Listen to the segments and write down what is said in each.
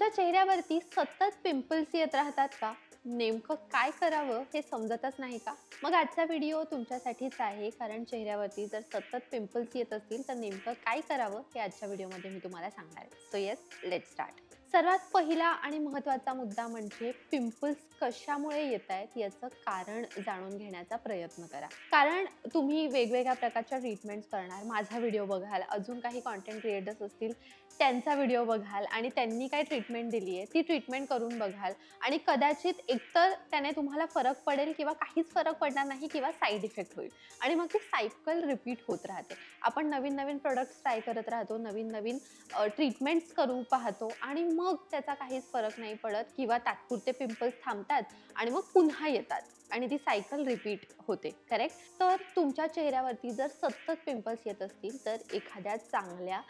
तुमच्या चेहऱ्यावरती सतत पिंपल्स येत राहतात का? नेमकं काय करावं हे समजतच नाही का? मग आजचा व्हिडिओ तुमच्यासाठीच आहे. कारण चेहऱ्यावरती जर सतत पिंपल्स येत असतील तर नेमकं काय करावं हे आजच्या व्हिडिओमध्ये मी तुम्हाला सांगणार आहे. सो येस लेट स्टार्ट सर्वात पहिला आणि महत्त्वाचा मुद्दा म्हणजे पिंपल्स कशामुळे येत आहेत याचं कारण जाणून घेण्याचा प्रयत्न करा. कारण तुम्ही वेगवेगळ्या प्रकारच्या ट्रीटमेंट्स करणार. माझा व्हिडिओ बघाल अजून काही कॉन्टेंट क्रिएटर्स असतील त्यांचा व्हिडिओ बघाल आणि त्यांनी काय ट्रीटमेंट दिली आहे ती ट्रीटमेंट करून बघाल. आणि कदाचित एकतर त्याने तुम्हाला फरक पडेल किंवा काहीच फरक पडणार नाही किंवा साईड इफेक्ट होईल. आणि मग ती सायकल रिपीट होत राहते. आपण नवीन नवीन प्रोडक्ट्स ट्राय करत राहतो नवीन नवीन ट्रीटमेंट्स करू पाहतो आणि मग त्याचा काहीच फरक नाही पडत किंवा तात्पुरते पिंपल्स थांबतात आणि मग पुन्हा येतात आणि ती सायकल रिपीट होते करेक्ट तर तुमच्या चेहऱ्यावरती जर सतत पिंपल्स येत असतील तर एखाद्या चांगल्या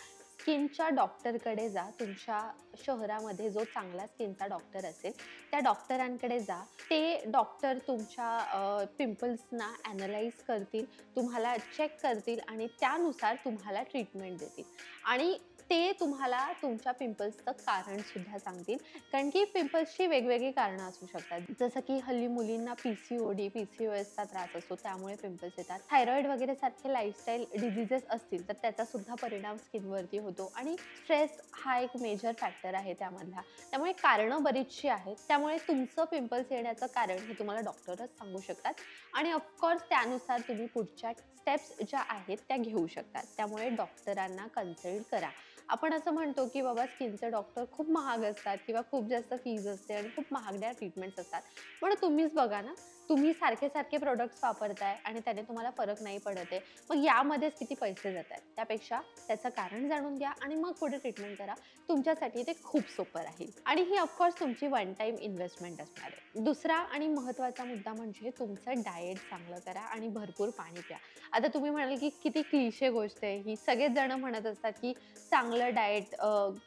स्किनच्या डॉक्टरकडे जा. तुमच्या शहरामध्ये जो चांगला स्किनचा डॉक्टर असेल त्या डॉक्टरांकडे जा. ते डॉक्टर तुमच्या पिंपल्सना ॲनलाइज करतील तुम्हाला चेक करतील आणि त्यानुसार तुम्हाला ट्रीटमेंट देतील. आणि ते तुम्हाला तुमच्या पिंपल्सचं कारण सुद्धा सांगतील. कारण की पिंपल्सची वेगवेगळी कारणं असू शकतात. जसं की हल्ली मुलींना P C O D P C O एसचा त्रास असतो. त्यामुळे पिंपल्स येतात. थायरॉईड वगैरे सारखे लाईफस्टाईल डिझिजेस असतील तर त्याचा सुद्धा परिणाम स्किनवरती होतो. आणि स्ट्रेस हा एक मेजर फॅक्टर आहे त्यामधला. त्यामुळे कारणं बरीचशी आहेत. त्यामुळे तुमचं पिंपल्स येण्याचं कारण हे तुम्हाला डॉक्टरच सांगू शकतात. आणि ऑफकोर्स त्यानुसार तुम्ही पुढच्या स्टेप्स ज्या आहेत त्या घेऊ शकतात. त्यामुळे डॉक्टरांना कन्सल्ट करा. आपण असं म्हणतो की बाबा स्किनचे डॉक्टर खूप महाग असतात किंवा खूप जास्त फीज असते आणि खूप महागड्या ट्रीटमेंट्स असतात. पण तुम्हीच बघा ना तुम्ही सारखे सारखे प्रोडक्ट्स वापरताय आणि त्याने तुम्हाला फरक नाही पडत आहे. मग यामध्येच किती पैसे जात आहेत? त्यापेक्षा त्याचं कारण जाणून घ्या आणि मग पुढे ट्रीटमेंट करा. तुमच्यासाठी ते खूप सोपं राहील. आणि ही ऑफकोर्स तुमची वन टाईम इन्व्हेस्टमेंट असणार आहे. दुसरा आणि महत्त्वाचा मुद्दा म्हणजे तुमचं डाएट चांगलं करा आणि भरपूर पाणी प्या. आता तुम्ही म्हणाल की किती क्लिशे गोष्ट आहे. ही सगळेच जण म्हणत असतात की चांगलं डाएट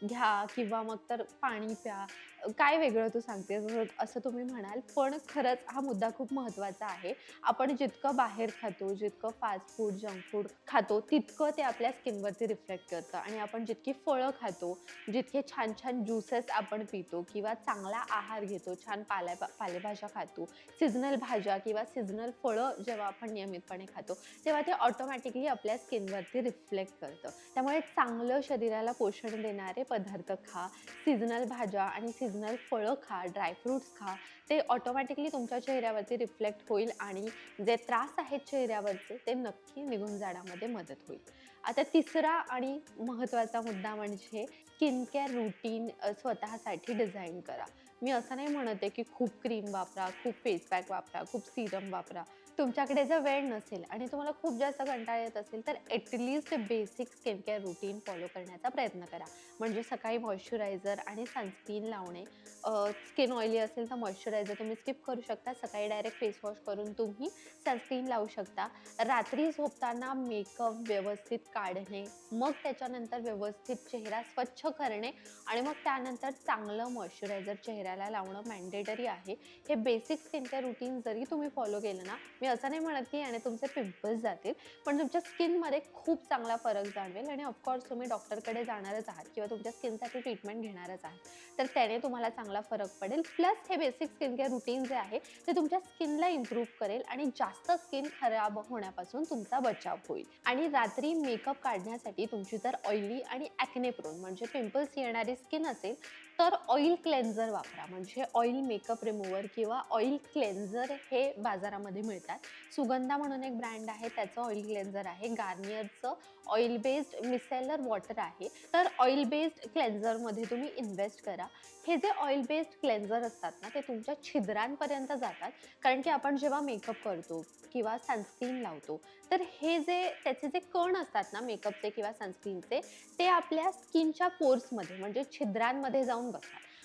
घ्या किंवा मग तर पाणी प्या. काय वेगळं तू सांगते असं तुम्ही म्हणाल पण खरंच हा मुद्दा खूप महत्त्वाचा आहे. आपण जितकं बाहेर खातो जितकं फास्ट फूड जंक फूड खातो तितकं ते आपल्या स्किनवरती रिफ्लेक्ट करतं. आणि आपण जितकी फळं खातो जितके छान छान ज्युसेस आपण पितो किंवा चांगला आहार घेतो छान पाल्या पालेभाज्या खातो सिजनल भाज्या किंवा सिजनल फळं जेव्हा आपण नियमितपणे खातो तेव्हा ते ऑटोमॅटिकली आपल्या स्किनवरती रिफ्लेक्ट करतं. त्यामुळे चांगलं शरीराला पोषण देणारे पदार्थ खा सिजनल भाज्या आणि सिजनल फळं खा ड्रायफ्रूट्स खा ते ऑटोमॅटिकली तुमच्या चेहऱ्यावरती रिफ्लेक्ट होईल आणि जे त्रास आहेत चेहऱ्यावरचे ते नक्की निघून जाण्यामध्ये मदत होईल. आता तिसरा आणि महत्त्वाचा मुद्दा म्हणजे स्किन केअर रुटीन स्वतःसाठी डिझाईन करा. मी असं नाही म्हणत आहे की खूप क्रीम वापरा खूप फेस पॅक वापरा खूप सिरम वापरा. तुमच्याकडे जर वेळ नसेल आणि तुम्हाला खूप जास्त कंटाळा येत असेल तर at least basic skin care routine follow करण्याचा प्रयत्न करा. म्हणजे सकाळी मॉइश्चरायझर आणि सनस्क्रीन लावणे. स्किन ऑइली असेल तर मॉइश्चरायझर तुम्ही स्किप करू शकता. सकाळी डायरेक्ट फेस वॉश करून तुम्ही सनस्क्रीन लावू शकता. रात्री झोपताना मेकअप व्यवस्थित काढणे. मग त्याच्यानंतर व्यवस्थित चेहरा स्वच्छ करणे. आणि मग त्यानंतर चांगलं मॉइश्चरायझर चेहऱ्याला लावणं मॅन्डेटरी आहे. हे बेसिक स्किन केअर रुटीन जरी तुम्ही फॉलो केलं ना मी असं नाही म्हणत की आणि तुमचे पिंपल्स जातील पण तुमच्या स्किनमध्ये खूप चांगला फरक जाणवेल. आणि ऑफकोर्स तुम्ही डॉक्टरकडे जाणारच आहात किंवा तुमच्या स्किनसाठी ट्रीटमेंट घेणारच आहात. तर त्याने तुम्हाला चांगला फरक पडेल. प्लस हे बेसिक स्किन केअर रुटीन जे आहे ते तुमच्या स्किनला इम्प्रूव्ह करेल आणि जास्त स्किन खराब होण्यापासून तुमचा बचाव होईल. आणि रात्री मेकअप काढण्यासाठी तुमची जर ऑइली आणि ॲक्ने प्रोन म्हणजे पिंपल्स येणारी स्किन असेल तर ऑइल क्लेन्झर वापरा. म्हणजे ऑइल मेकअप रिमूव्हर किंवा ऑइल क्लेन्झर हे बाजारामध्ये मिळतात. सुगंधा म्हणून एक ब्रँड आहे त्याचं ऑइल क्लेन्झर आहे. गार्नियरचं ऑइल बेस्ड मिसेलर वॉटर आहे. तर ऑइल बेस्ड क्लेन्झरमध्ये तुम्ही इन्व्हेस्ट करा. हे जे ऑइल बेस्ड क्लेन्झर असतात ना ते तुमच्या छिद्रांपर्यंत जातात. कारण की आपण जेव्हा मेकअप करतो किंवा सनस्क्रीन लावतो तर हे जे त्याचे जे कण असतात ना मेकअपचे किंवा सनस्क्रीनचे ते आपल्या स्किनच्या पोर्समध्ये म्हणजे छिद्रांमध्ये जाऊन 音楽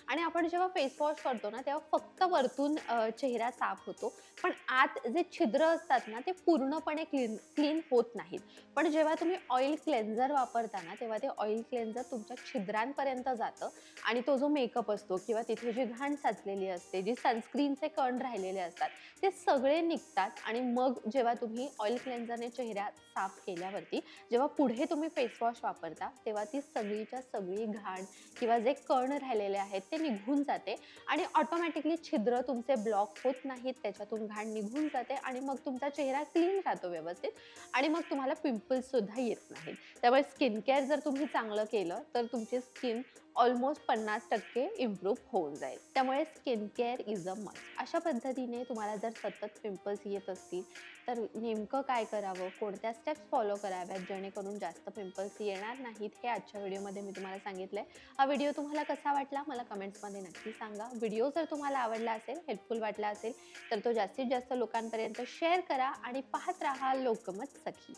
आणि आपण जेव्हा फेस वॉश करतो ना तेव्हा फक्त वरतून चेहरा साफ होतो. पण आत जे छिद्र असतात ना ते पूर्णपणे क्लीन क्लीन होत नाहीत. पण जेव्हा तुम्ही ऑइल क्लेन्झर वापरता ना तेव्हा ते ऑइल क्लेन्झर तुमच्या छिद्रांपर्यंत जातं. आणि तो जो मेकअप असतो किंवा तिथे जी घाण साचलेली असते जी सनस्क्रीनचे कण राहिलेले असतात ते सगळे निघतात. आणि मग जेव्हा तुम्ही ऑइल क्लेन्झरने चेहरा साफ केल्यावरती जेव्हा पुढे तुम्ही फेसवॉश वापरता तेव्हा ती सगळीच्या सगळी घाण किंवा जे कण राहिलेले आहेत ते ते निघून जाते आणि ऑटोमॅटिकली छिद्र तुमचे ब्लॉक होत नाहीत त्याच्यातून घाण निघून जाते आणि मग तुमचा चेहरा क्लीन राहतो व्यवस्थित आणि मग तुम्हाला पिंपल्ससुद्धा येत नाहीत. त्यामुळे स्किन केअर जर तुम्ही चांगलं केलं तर तुमची स्किन ऑलमोस्ट पन्नास टक्के इम्प्रूव्ह होऊन जाईल. त्यामुळे skin care is a must अशा पद्धतीने तुम्हाला जर सतत पिंपल्स येत असतील तर नेमकं काय करावं? कोणत्या स्टेप्स फॉलो कराव्यात? जेणेकरून जास्त पिंपल्स येणार नाहीत? हे आजच्या व्हिडिओमध्ये मी तुम्हाला सांगितलं आहे हा व्हिडिओ तुम्हाला कसा वाटला? मला कमेंट्समध्ये नक्की सांगा. व्हिडिओ जर तुम्हाला आवडला असेल हेल्पफुल वाटला असेल तर तो जास्तीत जास्त लोकांपर्यंत शेअर करा आणि पाहत राहा लोकमत सखी.